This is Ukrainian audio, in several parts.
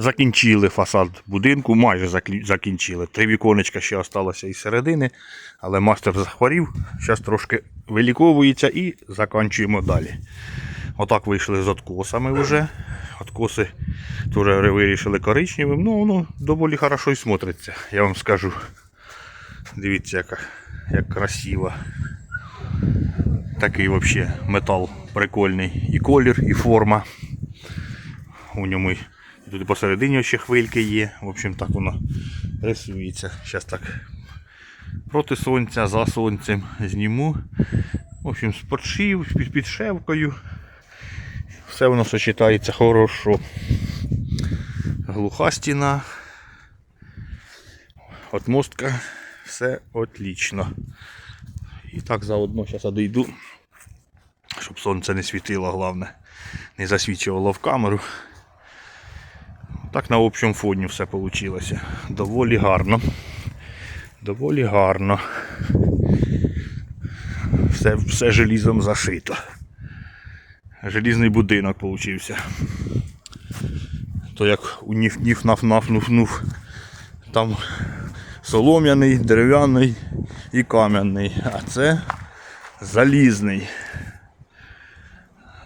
Закінчили фасад будинку, майже закінчили. Три віконечка ще залишилося із середини, але мастер захворів. Зараз трошки виліковується і закінчуємо далі. Отак вийшли з откосами вже. Откоси теж вирішили коричневим. Ну, воно доволі хорошо і смотриться, я вам скажу. Дивіться, яка, як красиво. Такий взагалі метал прикольний. І колір, і форма. У ньому тут посередині ще хвильки є. В общем, так воно рисується. Зараз так проти сонця, за сонцем зніму. В общем, з подшив, під підшевкою. Все воно сочетається хорошо. Глуха стіна. Отмостка. Все отлично. І так заодно зараз одійду, щоб сонце не світило, головне, не засвічувало в камеру. Так на общому фоні все вийшло. Доволі гарно. Доволі гарно. Все, все желізом зашито. Желізний будинок получився. То як у ніф наф наф нуф нуф. Там солом'яний, дерев'яний і кам'яний. А це залізний.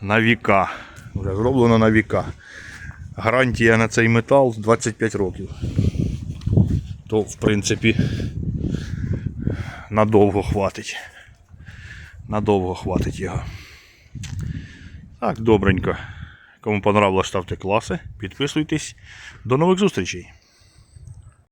На віка. Вже зроблено на віка. Гарантія на цей метал 25 років. То, в принципі, надовго хватить. Надовго хватить його. Так, добренько. Кому понравилось, ставте класи, підписуйтесь. До нових зустрічей!